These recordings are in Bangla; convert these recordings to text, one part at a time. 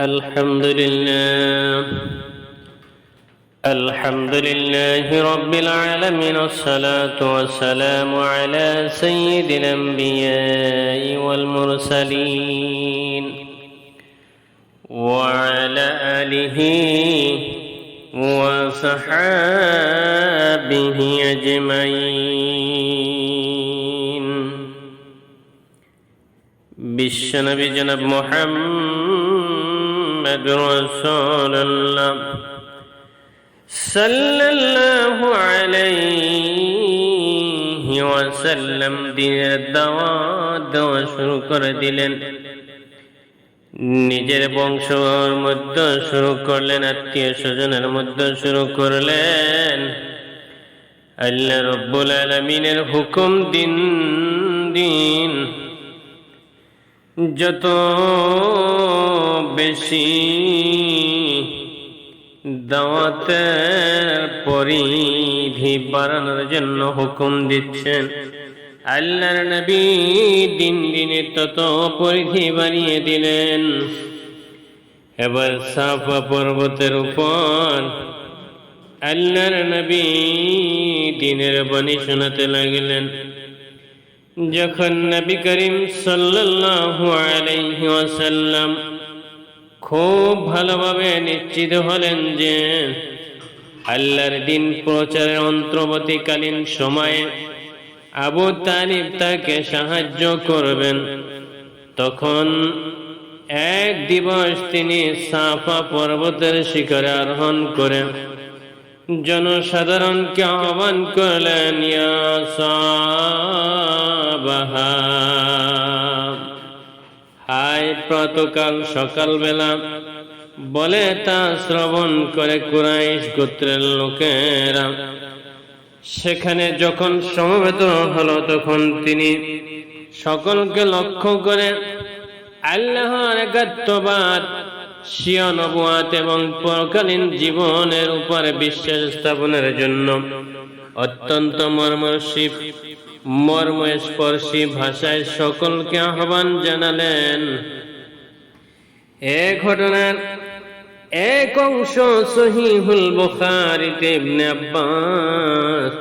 الحمد لله الحمد لله رب العالمين والصلاة والسلام على سيد الأنبياء والمرسلين وعلى آله وصحابه أجمعين. বিশ্বনবী জনাব মোহাম্মদ রসুল্লাহ সাল্লাল্লাহু আলাইহি ওয়াসাল্লাম দিনের দাওয়াত দেওয়া শুরু করে দিলেন। নিজের বংশর মধ্যে শুরু করলেন, আত্মীয় স্বজনের মধ্যে শুরু করলেন। আল্লাহ রব্বুল আলমিনের হুকুম দিন দিন যত বেশি দাওয়াতের পরিধি বাড়ানোর জন্য হুকুম দিচ্ছেন, আল্লাহর নবী দিন দিনে তত পরিধি বাড়িয়ে দিলেন। এবার সাফা পর্বতের উপর আল্লাহর নবী দিনের বাণী শোনাতে লাগলেন। যখন নবী করিম সাল্লাল্লাহু আলাইহি খুব ভালোভাবে নিশ্চিত হলেন যে আল্লাহর দিন প্রচারের অন্তর্বর্তীকালীন সময়ে আবু তালিব তাকে সাহায্য করবেন। তখন এক দিবস তিনি সাফা পর্বতের শিখরে আরোহণ করে জনসাধারণকে আহ্বান করলেন হায় প্রাতকাল সকালবেলা, বলে তা শ্রবণ করে কুরাইশ গোত্রের লোকেরা। সেখানে যখন সমবেত হলো, তখন তিনি সকলকে লক্ষ্য করে আল্লাহর একাত্মবাদ শিয়া নবুয়াত এবং পরকালীন জীবনের উপর বিশ্বাস স্থাপনের জন্য অত্যন্ত মর্মশিব মর্মস্পর্শী ভাষায় সকলকে আহ্বান জানালেন। এ ঘটনার এক অংশ সহিহুল বুখারীতে ইবনে আব্বাস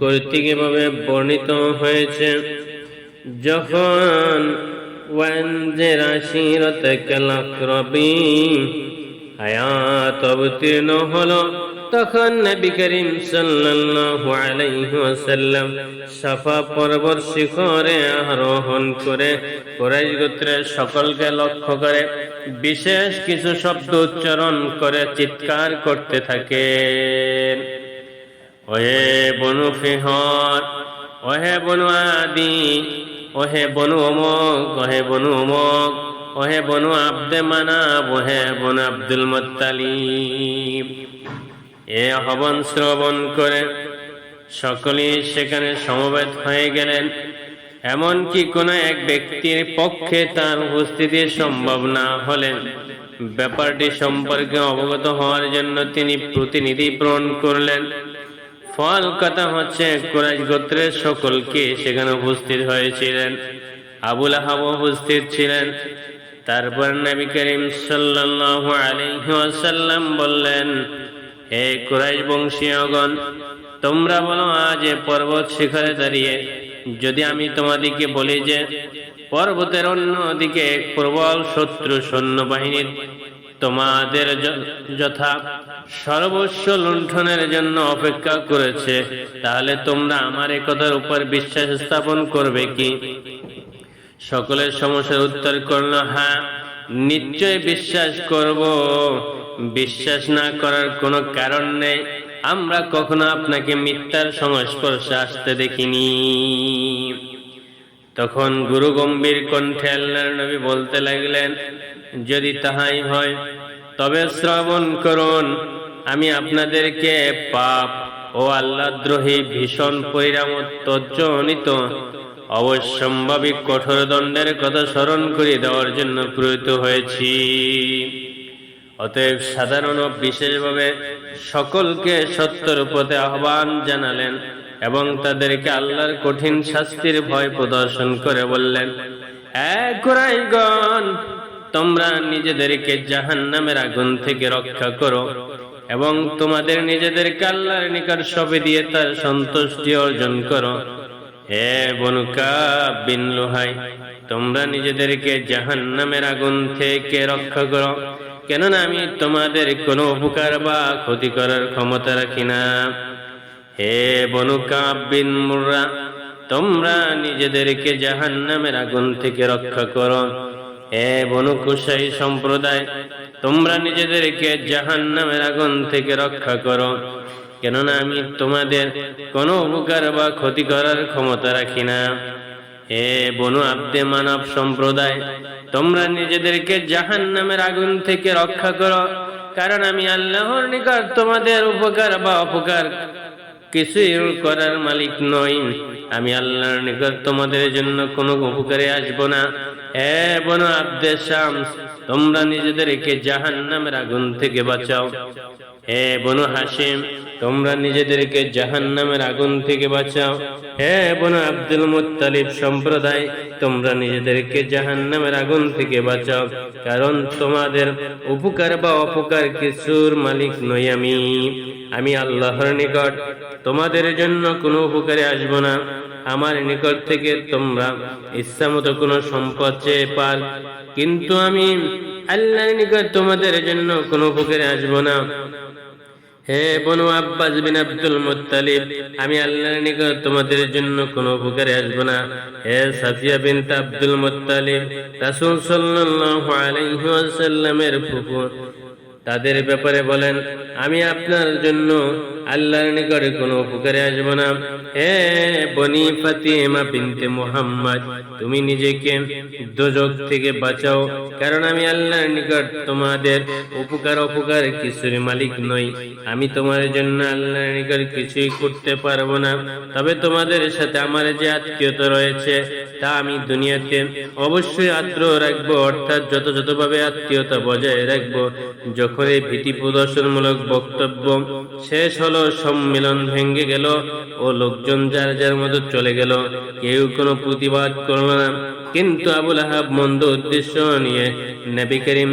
কর্তৃক এভাবে বর্ণিত হয়েছে, যখন ওয়ানজের আশিরতাকাল আকরাবিন আয়াত অবতীর্ণ হলো তখন নবী করিম সাল্লাল্লাহু আলাইহি ওয়াসাল্লাম সাফা পর্বত শিখরে আরোহণ করে কুরাইশ গোত্রের সকলকে লক্ষ্য করে বিশেষ কিছু শব্দ উচ্চারণ করে চিৎকার করতে থাকে। ওহে বনু ফিহর, ওহে বনু আদি ওহে বনু অমক, ওহে বনু অমক, ওহে বনু আব্দে মানাব, ওহে বনু আব্দুল মুত্তালিব। এ হবন শ্রবণ করে সকলেই সেখানে সমবেত হয়ে গেলেন। এমনকি কোন এক ব্যক্তির পক্ষে তার উপস্থিতি সম্ভব না হলে ব্যাপারটি সম্পর্কে অবগত হওয়ার জন্য তিনি প্রতিনিধি প্রেরণ করলেন। ফল কথা হচ্ছে, কুরাইশ গোত্রের সকলকে সেখানে উপস্থিত হয়েছিলেন। আবুল আহাব উপস্থিত ছিলেন। তারপর নবী করিম সাল্লাল্লাহু আলাইহি ওয়াসাল্লাম বললেন, হে কুরাইশ বংশীয়গণ, তোমরা বলো আজ পর্বত শিখরে দাঁড়িয়ে, যদি আমি তোমাদিকে বলি যে, পর্বতের অন্য দিকে প্রবল শত্রু সৈন্যবাহিনীর তোমাদের যথা সর্বস্ব লুণ্ঠনের জন্য অপেক্ষা করেছে। তাহলে তোমরা আমার একথার উপর বিশ্বাস স্থাপন করবে কি? সকলের সমস্যার উত্তর করল হ্যাঁ নিশ্চয় বিশ্বাস করব। বিশ্বাস না করার কোনো কারণ নেই। আমরা কখনো আপনাকে মিথ্যার সংস্পর্শে আসতে দেখিনি। তখন গুরু গম্ভীর কণ্ঠে আল্লাহর নবী বলতে লাগলেন, যদি তাহাই হয়, তবে শ্রবণ করুন। আমি আপনাদেরকে পাপ ও আল্লাদ্রোহী ভীষণ পরিণামত্তজনিত অবশ্যম্ভাবী কঠোর দণ্ডের কথা স্মরণ করে দেওয়ার জন্য প্রয়ত হয়েছি। অতএব সাধারণ বিশেষভাবে সকলকে সত্যর পথে আহ্বান জানালেন এবং তাদেরকে আল্লাহর কঠিন শাস্তির ভয় প্রদর্শন করে বললেন তোমরা নিজেদেরকে জাহান্নামের আগুন থেকে রক্ষা করো এবং তোমাদের নিজেদেরকে আল্লাহর নিকট সবে দিয়ে তার সন্তুষ্টি অর্জন করো। হে বনুকা বিন লোহাই, তোমরা নিজেদেরকে জাহান নামের আগুন থেকে রক্ষা করো, কেননা আমি তোমাদের কোনো উপকার বা ক্ষতি করার ক্ষমতা রাখি না। হে বিন মুর্রা, তোমরা নিজেদেরকে জাহান্নামের আগুন থেকে রক্ষা করো। হে বনু কুসাই সম্প্রদায়, তোমরা নিজেদেরকে জাহান্নামের আগুন থেকে রক্ষা করো। কেননা আমি তোমাদের কোনো উপকার বা ক্ষতি করার ক্ষমতা রাখি না। হে বনু আব্দে মানব সম্প্রদায়, তোমরা নিজেদেরকে জাহান্নামের আগুন থেকে রক্ষা করো। কারণ আমি আল্লাহর নিকট তোমাদের উপকার বা অপকার কিছুই করার মালিক নই। আমি আল্লাহর নিকট তোমাদের জন্য কোনো উপকারে আসব না। এ বন আব্দে তোমরা নিজেদেরকে জাহান নামের আগুন থেকে বাঁচাও। হে বনু হাসিম তোমরা নিজেদেরকে জাহান্নামের আগুন থেকে বাঁচাও। হে বনু আব্দুল মুত্তালিব সম্প্রদায়, তোমরা নিজেদেরকে জাহান্নামের আগুন থেকে বাঁচাও, কারণ তোমাদের উপকার বা অপকার কিছুর মালিক নই আমি। আমি আল্লাহর নিকট, তোমাদের জন্য কোনো উপকারে আসব না। আমার নিকট থেকে তোমরা ইচ্ছা মতো কোনো সম্পদ চেয়ে পার, কিন্তু আমি আল্লাহর নিকট তোমাদের জন্য কোনো উপকারে আসব না। হে বনু আব্বাস বিন আব্দুল মুত্তালিব, আমি আল্লাহর নিকট তোমাদের জন্য কোনো উপকারে আসব না। হে সাফিয়া বিনত আব্দুল মুত্তালিব, রাসূল সাল্লাল্লাহু আলাইহি ওয়াসাল্লামের ফুফু তাদের ব্যাপারে বলেন, আমি আপনার জন্য আল্লাহর নিকটে কোনো উপকারে আসব না। হে বনি ফাতিমা বিনতে মুহাম্মদ, তুমি নিজেকে দোজক থেকে বাঁচাও, কারণ আমি আল্লাহর নিকট তোমাদের উপকার, অপকার কিছুর মালিক নই। আমি তোমার জন্য আল্লাহর নিকট কিছুই করতে পারব না। তবে তোমাদের সাথে আমার যে আত্মীয়তা রয়েছে, তা আমি দুনিয়াতে অবশ্যই আদ্র রাখব, অর্থাৎ যথাযথভাবে আত্মীয়তা বজায় রাখব। যখন এই ভীতি প্রদর্শনমূলক বক্তব্য শেষ হলো, সম্মেলন ভেঙে গেল ও লোকজন যার যার মতো চলে গেল। কেউ কোনো প্রতিবাদ করল না। কিন্তু আবুল আহাব মন্দ উদ্দেশ্য নিয়ে নবী করিম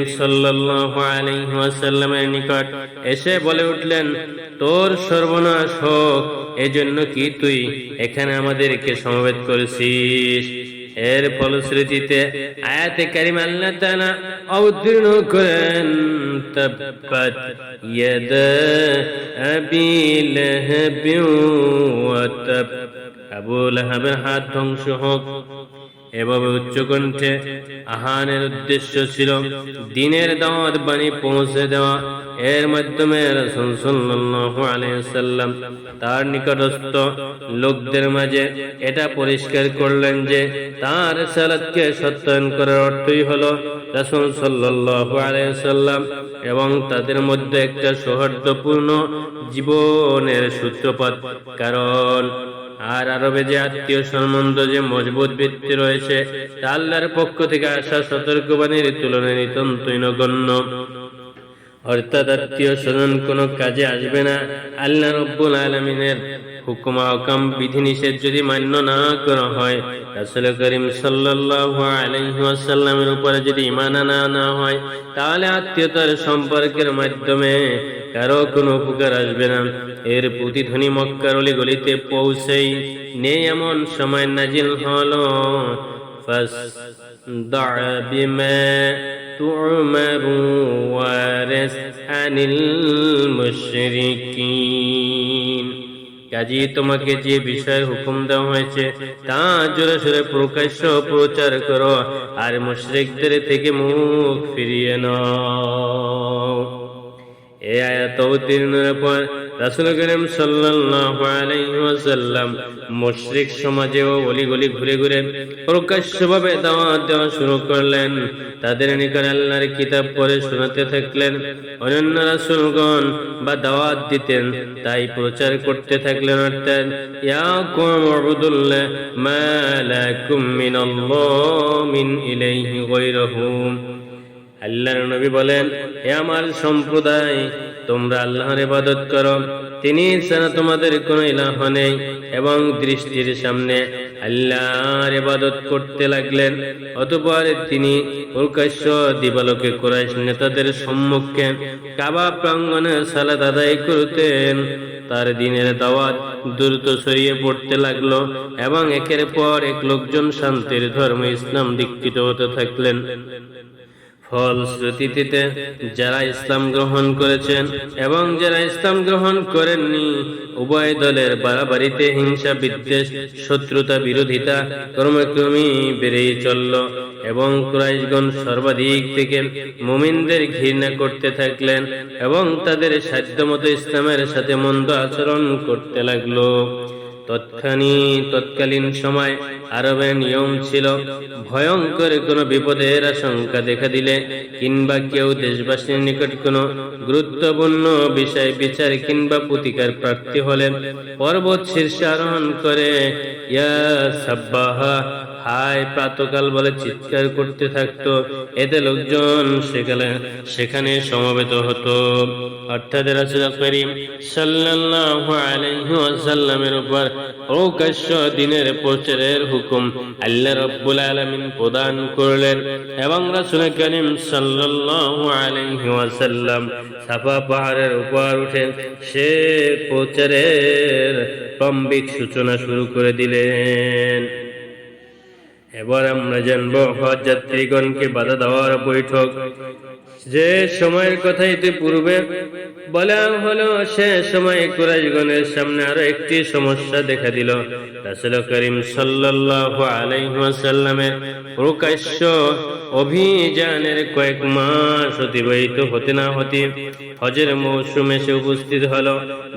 ওয়াসাল্লামের নিকট এসে বলে উঠলেন, তোর সর্বনাশ হোক, এজন্য কি তুই এখানে আমাদেরকে সমবেত করেছিস? এর ফলশ্রুতিতে আয়াতে কারিম আল্লাহ তাআলা অবতীর্ণ করেন, তাব্বাত ইয়াদা আবি লাহাব ওয়া তাব আবু লাহাবের হাত ধ্বংস হোক। এভাবে উচ্চকণ্ঠে আহানের উদ্দেশ্য ছিল দিনের দাওয়াত বাণী পৌঁছে দেওয়া। এর মাধ্যমে সাল্লাম তার নিকটস্থ লোকদের মাঝে এটা পরিষ্কার করলেন যে তার সালাতকে সত্যায়ন করার অর্থই হলো রাসূল সাল্লাল্লাহু আলাইহি সাল্লাম এবং তাদের মধ্যে একটা সৌহার্দ্যপূর্ণ জীবনের সূত্রপাত। কারণ আর আরবে যে আত্মীয় সম্বন্ধ যে মজবুত ভিত্তি রয়েছে, তা আল্লাহর পক্ষ থেকে আসা সতর্কবাণীর তুলনায় নিতন্তই নগণ্য। অর্থাৎ আত্মীয় স্বজন কোনো কাজে আসবে না। আল্লাহ রব্বুল আলমিনের হুকুম হকাম বিধিনিষেধ যদি মান্য না করা হয়, রাসূল করিম ওয়াসাল্লামের উপরে যদি ঈমান আনা না হয়, তাহলে আত্মীয়তার সম্পর্কের মাধ্যমে কারও কোনো উপকার আসবে না। এর প্রতিধ্বনি মক্কার গলিতে পৌঁছেই নেই এমন সময় নাজিল হল। কাজী, তোমাকে যে বিষয়ে হুকুম দেওয়া হয়েছে, তা জোরে সোরে প্রকাশ্য প্রচার করো, আর মুশ্রিকদের থেকে মুখ ফিরিয়ে নাও। এই আয়াত অবতীর্ণের পর রাসূল করিম ওয়াসাল্লাম মুশরিক সমাজে ও অলিগলি ঘুরে ঘুরে প্রকাশ্যভাবে দাওয়াত দেওয়া শুরু করলেন। তাদের নিকট আল্লাহর কিতাব পড়ে শোনাতে থাকলেন। অন্যান্য রাসূলগণ বা দাওয়াত দিতেন, তাই প্রচার করতে থাকলেন অর্থাৎ, ইয়া আল্লাহর নবী বলেন, হে আমার সম্প্রদায়, তোমরা আল্লাহর ইবাদত করো। তিনি ছাড়া তোমাদের কোনো ইলাহ নেই। এবং দৃষ্টির সামনে আল্লাহর ইবাদত করতে লাগলেন। অতঃপর তিনি প্রকাশ্য দিবালোকে কুরাইশ নেতাদের সম্মুখে কাবা প্রাঙ্গণে সালাদ আদায় করতেন। তার দিনের দাওয়াত দ্রুত ছড়িয়ে পড়তে লাগল এবং একের পর এক লোকজন শান্তির ধর্ম ইসলাম দীক্ষিত হতে থাকলেন। ফলশ্রুতিতে যারা ইসলাম গ্রহণ করেছেন এবং যারা ইসলাম গ্রহণ করেননি, উভয় দলের বাড়াবাড়িতে হিংসা, বিদ্বেষ, শত্রুতা, বিরোধিতা ক্রমক্রমে বেড়েই চলল এবং কুরাইশগণ সর্বাধিক থেকে মুমিনদের ঘৃণা করতে থাকলেন এবং তাদের সাধ্যমতো ইসলামের সাথে মন্দ আচরণ করতে লাগল। তৎখানি তৎকালীন সময় আরবের নিয়ম ছিল, ভয়ঙ্কর কোনো বিপদের আশঙ্কা দেখা দিলে, কিংবা কেউ দেশবাসীর নিকট কোনো গুরুত্বপূর্ণ বিষয় বিচার কিংবা প্রতিকার প্রাপ্তি হলে পর্বত শীর্ষে আরোহণ করে, ইয়া সাব্বাহা হায় প্রাতকাল বলে চিৎকার করতে থাকতো। এতে লোকজন সেখানে সেখানে সমবেত হতো। অর্থাৎ করিম উপর দিনের প্রচারের হুকুম আলামিন প্রদান করলেন এবং পাহাড়ের উপর সে প্রচারের সূচনা শুরু করে দিলেন। এবার আমরা জানব হজ যাত্রীগণকে বাধা দেওয়ার বৈঠক। যে সময়ের কথা ইতি পূর্বে বলা হলো, সে সময় কুরাইশগণের সামনে আরও একটি সমস্যা দেখা দিল। রাসূল করিম সাল্লাল্লাহু আলাইহি ওয়াসাল্লামের প্রকাশ্য অভিযানের কয়েক মাস অতিবাহিত হতে না হতে হজের মৌসুমে সে উপস্থিত হলো।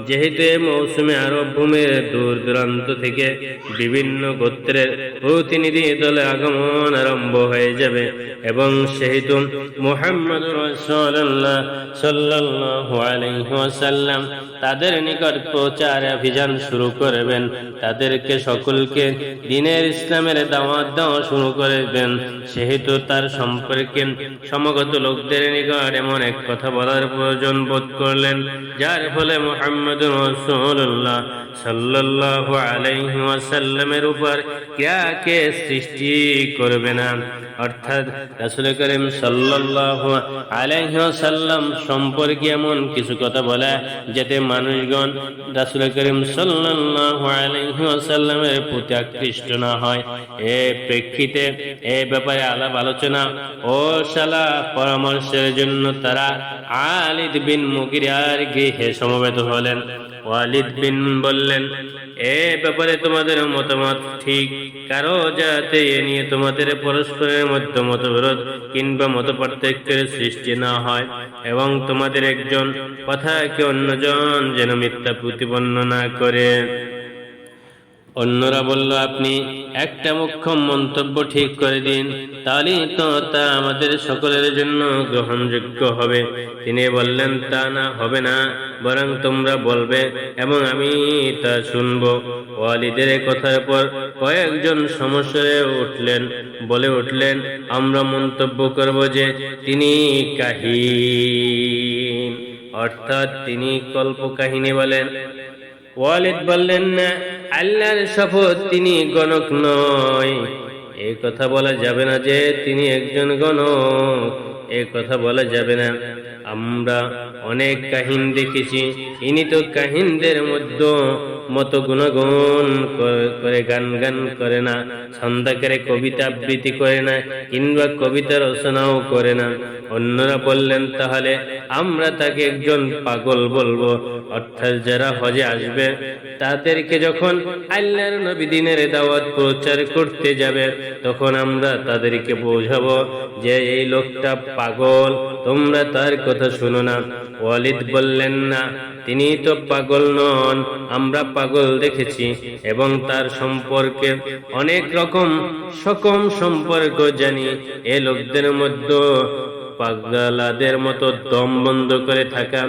যেহেতু এই মৌসুমে আরব ভূমির দূর দূরান্ত থেকে বিভিন্ন গোত্রের প্রতিনিধি দলে আগমন আরম্ভ হয়ে যাবে এবং সেহেতু মোহাম্মদ ওয়াসাল্লাম তাদের নিকট প্রচার অভিযান শুরু করবেন। তাদেরকে সকলকে দিনের ইসলামের দাওয়াত দেওয়া শুরু করবেন। সেহেতু তার সম্পর্কে সমগত লোকদের নিকট এমন এক কথা বলার প্রয়োজন বোধ করলেন, যার ফলে মোহাম্মদ রাসূলুল্লাহ সাল্লাল্লাহু আলাইহি ওয়াসাল্লামের উপর ক্রিয়াকে সৃষ্টি করবে না। অর্থাৎ রাসূল করিম সাল্লাল্লাহু আলাইহি ওয়াসাল্লাম সম্পর্কে এমন কিছু কথা বলা যাতে মানুষগণ রাসূল করিম সাল্লাল্লাহু আলাইহি ওয়াসাল্লামের প্রতি আকৃষ্ট না হয়। এ প্রেক্ষিতে এ ব্যাপারে আলাপ আলোচনা ও শালা পরামর্শের জন্য তারা আলিদ বিন মুগিরার গৃহে সমবেত হলেন। ওয়ালিদ বিন বললেন, এ ব্যাপারে তোমাদের মতামত ঠিক। কারও যাতে এ নিয়ে তোমাদের পরস্পরের মধ্যে মতবিরোধ কিংবা মত পার্থক্যের সৃষ্টি না হয় এবং তোমাদের একজন কথাকে অন্যজন যেন মিথ্যা প্রতিপন্ন না করে? অন্যরা বলল, আপনি একটা মুখ্যম মন্তব্য ঠিক করে দিন, তাহলেই তো তা আমাদের সকলের জন্য গ্রহণযোগ্য হবে। তিনি বললেন, তা না, হবে না, বরং তোমরা বলবে এবং আমি তা শুনব। ওয়ালিদের কথার পর কয়েকজন সমস্যায় উঠলেন, বলে উঠলেন, আমরা মন্তব্য করব যে তিনি কাহিন। অর্থাৎ তিনি কল্প কাহিনী বলেন। ওয়ালিদ বললেন, না আল্লাহর শপথ তিনি গণক নয়। এই কথা বলা যাবে না যে তিনি একজন গণক। এ কথা বলা যাবে না। আমরা অনেক কাহিন দেখেছি। ইনি তো কাহিনদের মধ্যে মতো গুণগুণ করে গান গান করে না ছন্দাকারে কবিতা আবৃত্তি করে না, কিংবা কবিতা রচনাও করে না। অন্যরা বললেন, তাহলে আমরা তাকে একজন পাগল বলব। অর্থাৎ যারা হজে আসবে, তাদেরকে যখন আল্লাহর নবী দিনের দাওয়াত প্রচার করতে যাবে, তখন আমরা তাদেরকে বোঝাবো যে এই লোকটা পাগল। তোমরা তার কথা শুনো না। ওয়ালিদ বললেন, না, তিনি তো পাগল নন, আমরা পাগল দেখেছি এবং তার সম্পর্কে অনেক রকম সকম সম্পর্ক জানি। এ লোকদের মধ্যে পাগলাদের মতো দম বন্ধ করে থাকা,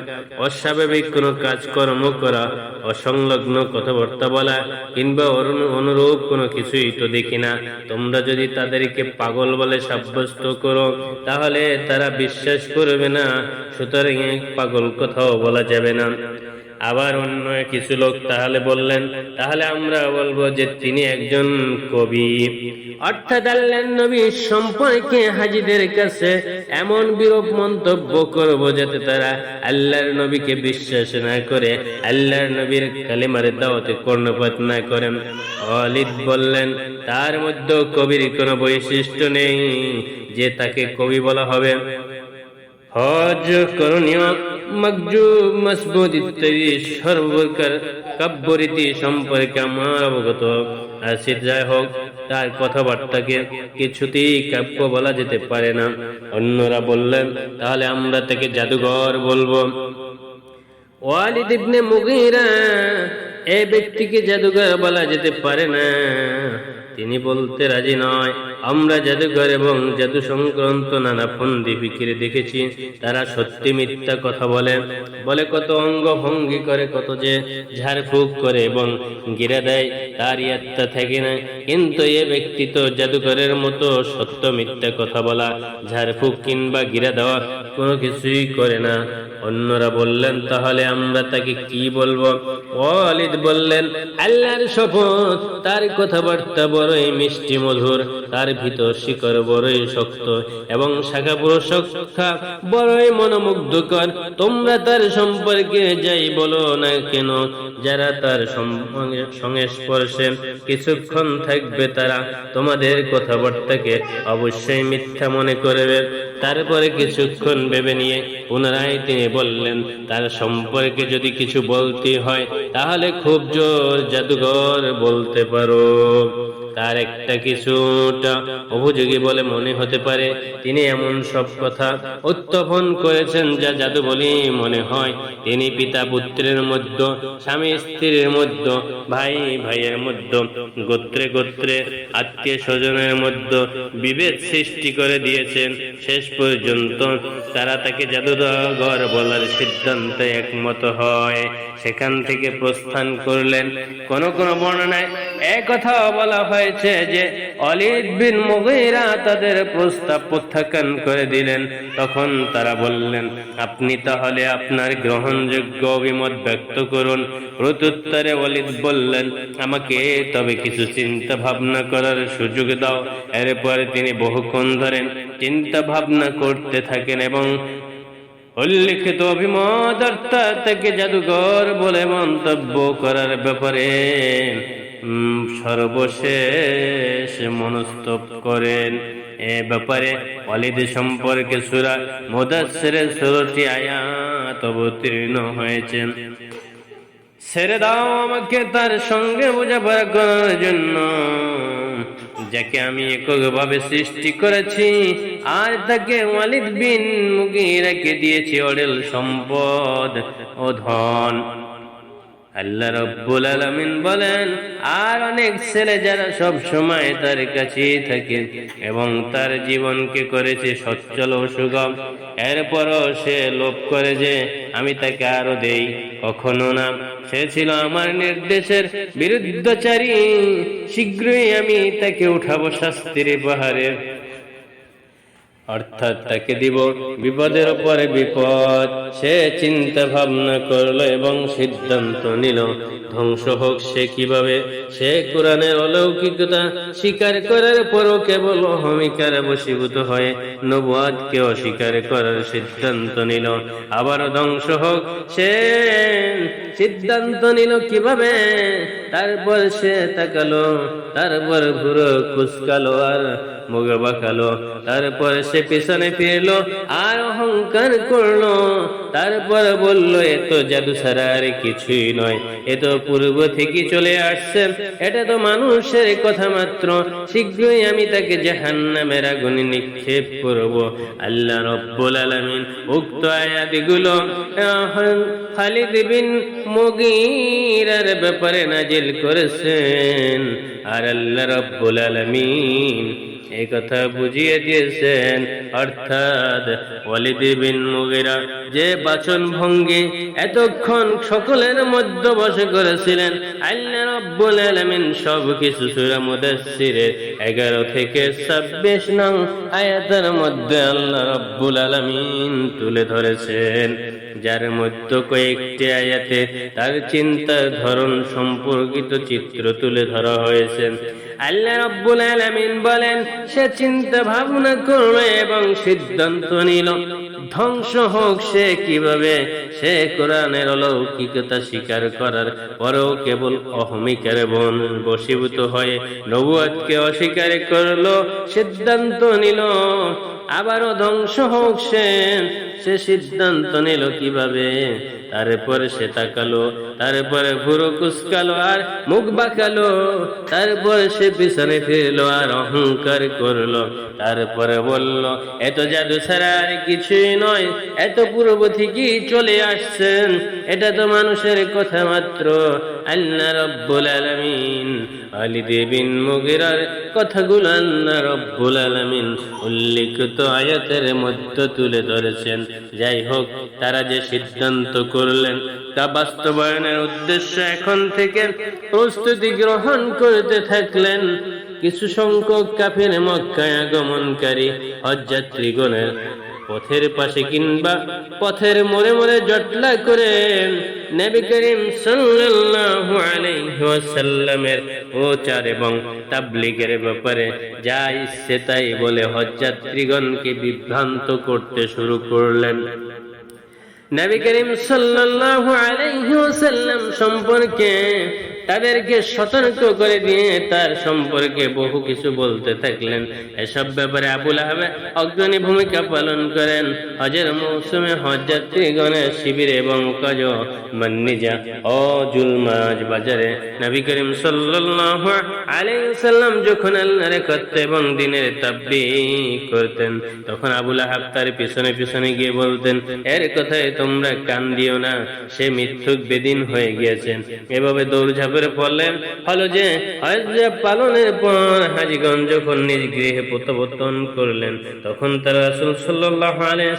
অস্বাভাবিক কোনো কাজকর্ম করা, অসংলগ্ন কথাবার্তা বলা কিংবা অনুরূপ কোনো কিছুই তো দেখি না। তোমরা যদি তাদেরকে পাগল বলে সাব্যস্ত করো, তাহলে তারা বিশ্বাস করবে না। সুতরাং পাগল কথাও বলা যাবে না। আবার অন্য কিছু লোক তাহলে বললেন, তাহলে আমরা বলব যে তিনি একজন কবি। অর্থাৎ আল্লাহ নবী সম্পর্কে হাজিদের কাছে এমন বিরূপ মন্তব্য করব যাতে তারা আল্লাহর নবীকে বিশ্বাস না করে, আল্লাহর নবীর কালিমার দাওয়াতে কর্ণপাত না করেন। অলিদ বললেন, তার মধ্যে কবির কোনো বৈশিষ্ট্য নেই যে তাকে কবি বলা হবে। হজ করণীয় মকজুব মসবুদ ইত্যাদি সর্বকার কাব্যরীতি সম্পর্কে আমার অবগত। যাই হোক, তার কথাবার্তাকে কিছুতেই কাব্য বলা যেতে পারে না। অন্যরা বললেন, তাহলে আমরা তাকে জাদুঘর বলব। মুগীরা এই ব্যক্তিকে জাদুঘর বলা যেতে পারে না। তিনি বলতে রাজি নয়, আমরা জাদুঘর এবং জাদু সংক্রান্ত নানা ফন্দি ফিকিরে দেখেছি। তারা সত্যি মিথ্যা কথা বলে। বলে কত অঙ্গ ভঙ্গি করে, কত যে ঝাড়ফুঁক করে এবং গিরে দেয় তার ইয়াত্তা থাকে না কিন্তু এ ব্যক্তি তো জাদুঘরের মতো সত্য মিথ্যা কথা বলা, ঝাড়ফুঁক কিংবা গিরা দেওয়া কোনো কিছুই করে না। অন্যরা বললেন, তাহলে আমরা তাকে কি বলব? ওয়ালিদ বললেন, আল্লাহর শপথ, তার কথাবার্তা বড়ই মিষ্টি মধুর, তার ভিতর শিকড় বড়ই শক্ত এবং শাখা বড়ই মনোমুগ্ধকর। তোমরা তার সম্পর্কে যাই বলো না কেন? যারা তার সংস্পর্শে কিছুক্ষণ থাকবে তারা তোমাদের কথাবার্তাকে অবশ্যই মিথ্যা মনে করবে। তারপরে কিছুক্ষণ ভেবে নিয়ে পুনরায় তিনি বললেন, তার সম্পর্কে যদি কিছু বলতে হয়, তাহলে খুব জোর জাদুঘর বলতে পারো। তার একটা কিছুটা উপযোগী বলে মনে হতে পারে। তিনি এমন সব কথা উত্থাপন করেছেন যা জাদু বলে মনে হয়। তিনি পিতা পুত্রের মধ্যে, স্বামী স্ত্রীর মধ্যে, ভাই ভাইয়ের মধ্যে, গোত্রে গোত্রে আত্মীয় স্বজনের মধ্যে বিভেদ সৃষ্টি করে দিয়েছেন। শেষ পর্যন্ত তারা তাকে জাদুঘর বলার সিদ্ধান্তে একমত হয়। সেখান থেকে প্রস্থান করলেন। কোন কোন বর্ণনায় এ কথাও বলা হয়েছে যে অলিদ বিন মুগীরা তাদের প্রস্তাব প্রত্যাখ্যান করে দিলেন। তখন তারা বললেন, আপনি তাহলে আপনার গ্রহণযোগ্য অভিমত ব্যক্ত করুন। প্রত্যুত্তরে অলিদ বললেন, আমাকে তবে কিছু চিন্তা ভাবনা করার সুযোগ দাও। এরপরে তিনি বহুক্ষণ ধরেন চিন্তা ভাবনা করতে থাকেন এবং উল্লিখিত অভিমত অর্থাৎ তাকে জাদুঘর বলে মন্তব্য করার ব্যাপারে সর্বশেষ মনস্তব করেন। এ ব্যাপারে অলিদ সম্পর্কে সুরা মুদাসসিরের ষোলোটি আয়াত অবতীর্ণ হয়েছেন। ছেড়ে দাও আমাকে তার সঙ্গে বোঝাপড়া করার জন্য। যাকে আমি এককভাবে সৃষ্টি করেছি, আর তাকে ওয়ালিদ বিন মুগিরাকে দিয়েছি অডেল সম্পদ ও ধন। আল্লাহ রব্বুল আলামিন বলেন, আর অনেক ছেলে যারা সব সময় তার কাছেই থাকে এবং তার জীবনকে করেছে সচ্ছল ও সুগম, এরপরও সে লোভ করে যে আমি তাকে আরও দেই, কখনো না। সে ছিল আমার নির্দেশের বিরুদ্ধচারী। শীঘ্রই আমি তাকে উঠাবো শাস্তির পাহাড়ে। অর্থাৎ তাকে দিব বিপদের উপরে বিপদ। সে চিন্তা ভাবনা করল এবং সিদ্ধান্ত নিল, ধ্বংস হোক সে কীভাবে। সে কোরআনের অলৌকিকতা স্বীকার করার পরও কেবল অহমিকার বশীভূত হয়ে নবাদকে অস্বীকার করার সিদ্ধান্ত নিল। আবার ধ্বংস হোক সে সিদ্ধান্ত নিল কীভাবে, তারপর সে তাকালো। তারপর ঘুরো কুচকালো আর মুখ বাঁকালো। তারপর সে পিছনে ফিরলো আর অহংকার করল। তারপর বলল এ তো জাদু ছাড়া আর কিছুই নয়। এ তো পূর্ব থেকে চলে আসছে। এটা তো মানুষের কথা মাত্র। শীঘ্রই আমি তাকে জাহান্নামের আগুনে নিক্ষেপ করব। আল্লাহ রব্বুল আলামিন উক্ত আয়াতগুলো আহ, খালিদ বিন মুগীরার ব্যাপারে নাজিল করেছেন। আর আল্লাহ রব্বুল আলামিন এই কথা বুঝিয়ে দিয়েছেন। অর্থাৎ ওয়ালিদ বিন মুগিরা যে বাচন ভঙ্গি এতক্ষণ সকলের মধ্যে বসে করেছিলেন, আল্লাহ রব্বুল আলামিন সব কিছু সূরা মুদাসসিরের 11 থেকে 26 নং আয়াতের মধ্যে আল্লাহ রব্বুল আলামিন তুলে ধরেছেন। যার মধ্যে কয়েকটি আয়াতে তার চিন্তার ধরন সম্পর্কিত চিত্র তুলে ধরা হয়েছে। আল্লাহ রব্বুল আলামিন বলেন, সে চিন্তা ভাবনা করল এবং সিদ্ধান্ত নিল, ধ্বংস হোক সে কীভাবে, সে কোরআনের অলৌকিকতা স্বীকার করার পরেও কেবল অহমিকার বন বশীভূত হয়ে নবুয়াতকে অস্বীকার করল, সিদ্ধান্ত নিল, আবারও ধ্বংস হোক সে সে সিদ্ধান্ত নিল কীভাবে? তারপরে সে তাকালো, তারপরে ভুরো কুসকালো আর মুখ বাঁকালো, তারপরে সে পিছনে ফিরলো আর অহংকার করল। তারপরে বলল, এত জাদু ছাড়া আর কিছুই নয়, এত পূর্ব থেকেই চলে আসছেন? এটা তো মানুষের কথা মাত্র। আল্লাহ রব্বুল আলামিন আলী দেবিন মুগিরার কথাগুলো আল্লাহ রব্বুল আলামিন উল্লিখিত আয়াতের মধ্যে তুলে ধরেছেন। যাই হোক, তারা যে সিদ্ধান্ত করলেন তা বাস্তবায়নের উদ্দেশ্য এখন থেকে প্রস্তুতি গ্রহণ করতে থাকলেন কিছু সংখ্যক কাফের মক্কায় আগমনকারী হজযাত্রীগণের পথের পাশে কিংবা পথের মোড়ে মোড়ে জটলা করে নবী করিম সাল্লাল্লাহু আলাইহি ওয়াসাল্লামের প্রচার এবং তাবলীগের ব্যাপারে যা ইচ্ছে তাই বলে হজযাত্রীগণকে বিভ্রান্ত করতে শুরু করলেন। নবী করিম সাল্লাল্লাহু আলাইহি ওয়াসাল্লাম সম্পর্কে তাদেরকে সতর্ক করে দিয়ে তার সম্পর্কে বহু কিছু বলতে থাকলেন। এসব ব্যাপারে আবুল আহমেদ অগ্রণী ভূমিকা পালন করেন। হজের মৌসুমে হজ যাত্রীগণের শিবির এবং কাজ মান্নিজা ও জুলমাজ বাজারে নবী করিম সাল্লাল্লাহু আলাইহি যখন আল্লাহর করতে এবং দিনের তাব্বি করতেন, তখন আবুল আহাব তার পিছনে পিছনে গিয়ে বলতেন, এর কথায় তোমরা কান দিও না, সে মিথ্যুক বেদিন হয়ে গিয়েছেন এভাবে দৌড়ঝাঁপ করে পড়লেন হলো যে হজ পালনের পর হাজিগঞ্জ যখন নিজ গৃহে প্রত্যাবর্তন করলেন, তখন তারা রাসূল আলাইহি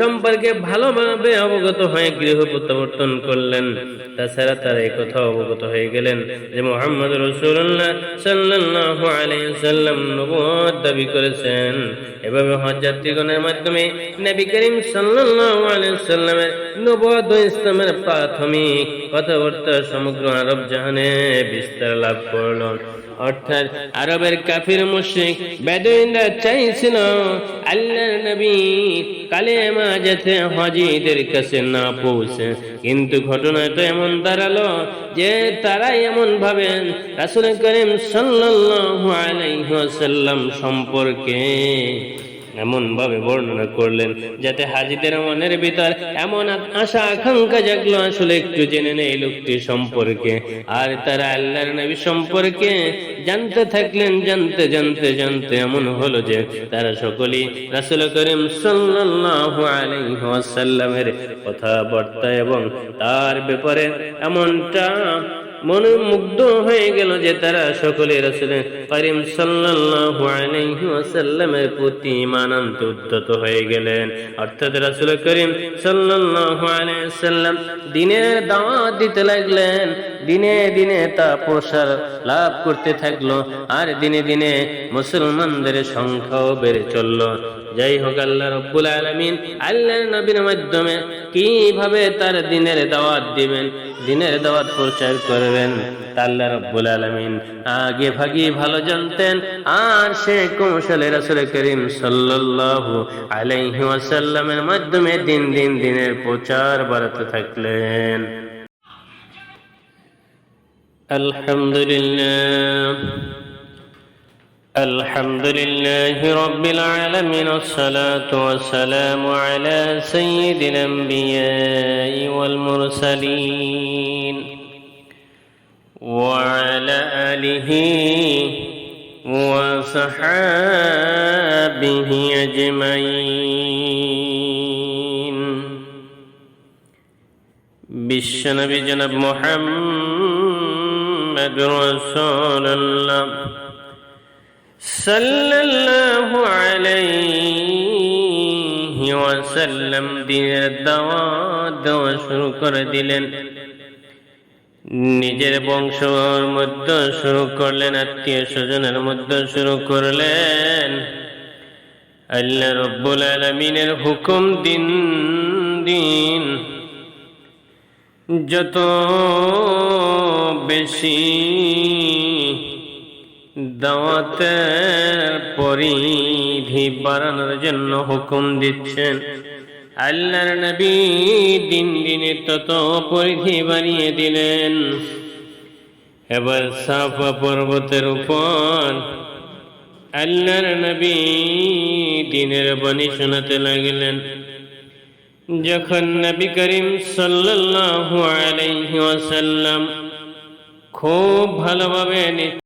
সম্পর্কে ভালোভাবে অবগত হয়ে গৃহ প্রত্যাবর্তন করলেন। তাছাড়া তারা কথা অবগত হয়ে গেলেন যে মোহাম্মদ রসুল্লাহ সাল্লাল্লাহু আলাইহি সাল্লাম দাবি করেছেন। এভাবে হজ যাত্রীগণের মাধ্যমে নবী করিম সাল্লাল্লাহু আলাইহি সাল্লামের ইসলামের প্রাথমিক কথাবার্তা সমগ্র আরব জাহানে বিস্তার লাভ করল। অর্থাৎ আরবের কাফির মুশরিক বেদুইনরা চাইছিল আল্লাহর নবী কালেমা যাতে হাজিদের কাছে না পৌঁছে। কিন্তু ঘটনা তো এমন দাঁড়াল যে তারা এমন ভাবেন রাসূল করিম সাল্লাল্লাহু আলাইহি ওয়াসাল্লাম সম্পর্কে। এমন ভাবে বর্ণনা করলেন যাতে হাজিদের মনের ভিতর এমন আশা, আকাঙ্ক্ষা জাগলো, আসলে একটু জেনে নেই লোকটি সম্পর্কে। আর তারা আল্লাহর নবী সম্পর্কে জানতে থাকলেন, জানতে জানতে জানতে এমন হলো যে তারা সকলেই রাসূল করিম সাল্লাল্লাহু আলাইহি ওয়াসাল্লামের কথাবার্তা এবং তার ব্যাপারে এমনটা মনে মুগ্ধ হয়ে গেল যে তারা সকলে রাসূল করিম সাল্লাল্লাহু প্রতি মানান্ত উদ্যত হয়ে গেলেন। অর্থাৎ রাসূল করিম সাল্লাল্লাহু আলাইহি ওয়াসাল্লাম দিনের দাওয়াত দিতে লাগলেন। দিনে দিনে তা প্রসার লাভ করতে থাকল আর দিনে দিনে মুসলমানদের সংখ্যাও বেড়ে চলল। যাই হোক আল্লাহ রব্বুল আলামিন আল্লাহর নবীর মাধ্যমে কীভাবে তার দিনের দাওয়াত দিবেন, দিনের দাওয়াত প্রচার করবেন আল্লাহ রব্বুল আলামিন আগে ভাগে ভালো জানতেন। আর সে কৌশলে রাসূল করিম সাল্লাল্লাহু আলাইহি মাধ্যমে দিন দিন দিনের প্রচার বাড়াতে থাকলেন। আলহামদুলিল্লাহ। الحمد لله رب العالمين والصلاة والسلام على سيد الأنبياء والمرسلين وعلى آله وصحابه أجمعين. بالشنب جنب محمد رسول الله. রসুল্লাহ সাল্লাল্লাহু আলাইহি ওয়াসাল্লাম দিনের দাওয়াত দেওয়া শুরু করে দিলেন। নিজের বংশর মধ্যে শুরু করলেন, আত্মীয় স্বজনের মধ্যে শুরু করলেন। আল্লাহ রব্বুল আলমিনের হুকুম দিন দিন যত বেশি দাওয়াতের পরিধি বাড়ানোর জন্য হুকুম দিচ্ছেন। আল্লাহর নবী দিন দিনে তত পরিধি বাড়িয়ে দিলেন। এবার সাফা পর্বতের উপর আল্লাহর নবী দিনের বাণী শোনাতে লাগলেন। যখন নবী করিম সাল্লাল্লাহু আলাইহি ওয়াসাল্লাম খুব ভালোভাবে